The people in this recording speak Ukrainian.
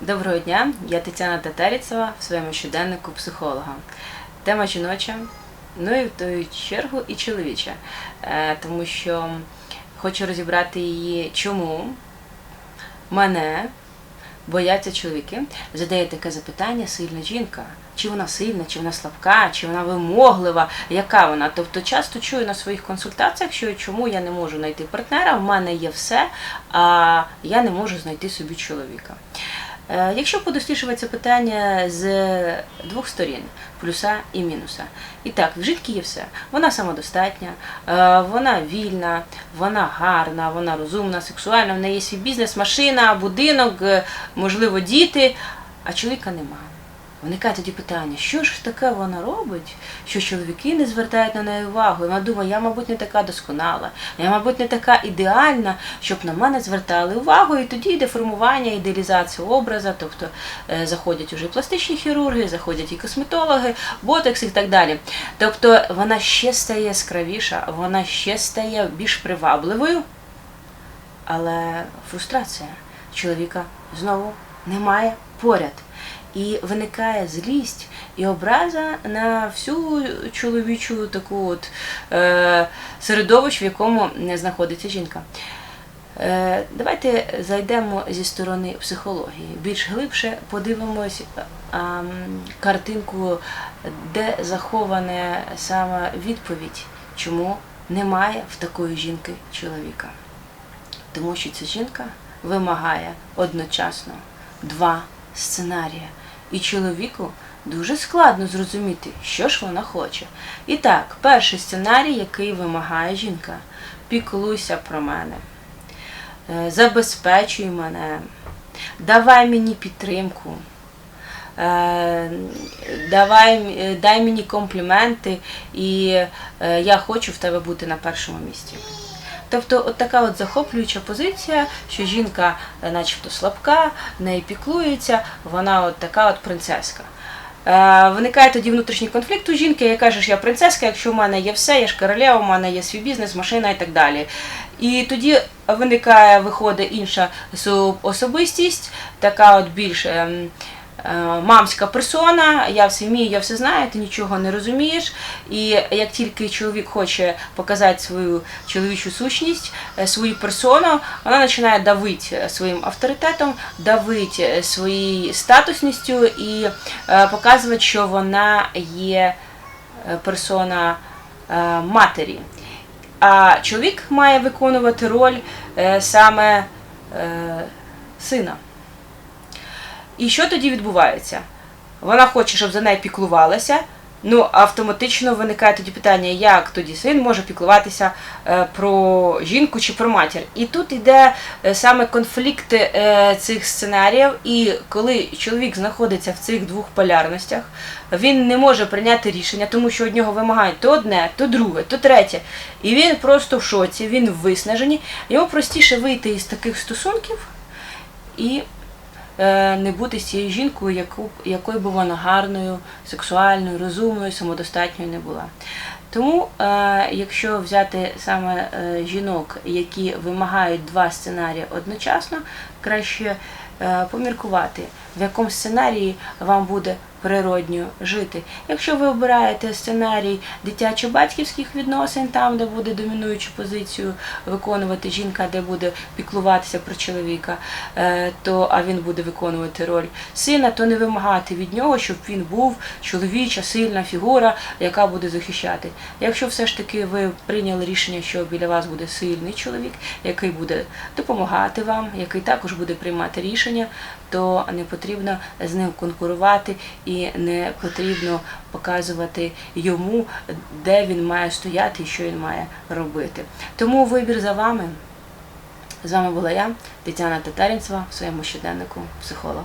Доброго дня, я Тетяна Татаріцева в своєму щоденнику психолога. Тема жіноча, ну і в ту чергу і чоловіча, Е, тому що хочу розібрати її, чому мене бояться чоловіки. Задає таке запитання сильна жінка. Чи вона сильна, чи вона слабка, чи вона вимоглива, яка вона? Тобто часто чую на своїх консультаціях, що чому я не можу знайти партнера, в мене є все, а я не можу знайти собі чоловіка. Е, Якщо подосліджувати це питання з двох сторін плюса і мінуса. І так, в жінки є все. Вона самодостатня, е, вона вільна, вона гарна, вона розумна, сексуальна, в неї є свій бізнес, машина, будинок, е, можливо, діти, а чоловіка немає. Виникає тоді питання, що ж таке вона робить, що чоловіки не звертають на неї увагу. І вона думає, я, мабуть, не така досконала, я, мабуть, не така ідеальна, щоб на мене звертали увагу. І тоді йде формування, ідеалізація образа, тобто е, заходять уже пластичні хірурги, заходять і косметологи, ботекс і так далі. Тобто вона ще стає яскравіша, вона ще стає більш привабливою, але фрустрація чоловіка знову немає поряд. І виникає злість і образа на всю чоловічу таку от е, середовище, в якому не знаходиться жінка. Е, давайте зайдемо зі сторони психології. Більш глибше подивимось а, картинку, де захована саме відповідь, чому немає в такої жінки чоловіка. Тому що ця жінка вимагає одночасно два сценарії. І чоловіку дуже складно зрозуміти, що ж вона хоче. І так, перший сценарій, який вимагає жінка: піклуйся про мене, е, забезпечуй мене, давай мені підтримку. е, Давай, е, дай мені компліменти, і я хочу в тебе бути на першому місці. Тобто, от така от захоплююча позиція, що жінка, е, начебто, слабка, неї піклується, вона от така от принцеска. Е, виникає тоді внутрішній конфлікт у жінки, яка каже, що я принцеска, якщо в мене є все, я ж королева, у мене є свій бізнес, машина і так далі. І тоді виникає, виходить інша особистість, така от більш ем, мамська персона, я все вмію, я все знаю, ти нічого не розумієш. І як тільки чоловік хоче показати свою чоловічу сущність, е, свою персону, вона починає давити своїм авторитетом, давити своєю статусністю і е, показувати, що вона є е, персона е, матері. А чоловік має виконувати роль е, саме е, сина. І що тоді відбувається? Вона хоче, щоб за нею піклувалася. Ну, автоматично виникає тоді питання, як тоді син може піклуватися е, про жінку чи про матір. І тут йде е, саме конфлікт е, цих сценаріїв, і коли чоловік знаходиться в цих двох полярностях, він не може прийняти рішення, тому що від нього вимагають то одне, то друге, то третє. І він просто в шоці, він виснажений. Йому простіше вийти із таких стосунків і не бути з цією жінкою, яку, якою би вона гарною, сексуальною, розумною, самодостатньою не була. Тому, е, якщо взяти саме е, жінок, які вимагають два сценарії одночасно, краще е, поміркувати, в якому сценарії вам буде природньо жити. Якщо ви обираєте сценарій дитячо-батьківських відносин, там, де буде домінуючу позицію виконувати жінка, де буде піклуватися про чоловіка, то а він буде виконувати роль сина, то не вимагати від нього, щоб він був чоловіча, сильна фігура, яка буде захищати. Якщо все ж таки ви прийняли рішення, що біля вас буде сильний чоловік, який буде допомагати вам, який також буде приймати рішення, то не потрібно з ним конкурувати і не потрібно показувати йому, де він має стояти і що він має робити. Тому вибір за вами. З вами була я, Тетяна Татарінцева, в своєму щоденнику психолог.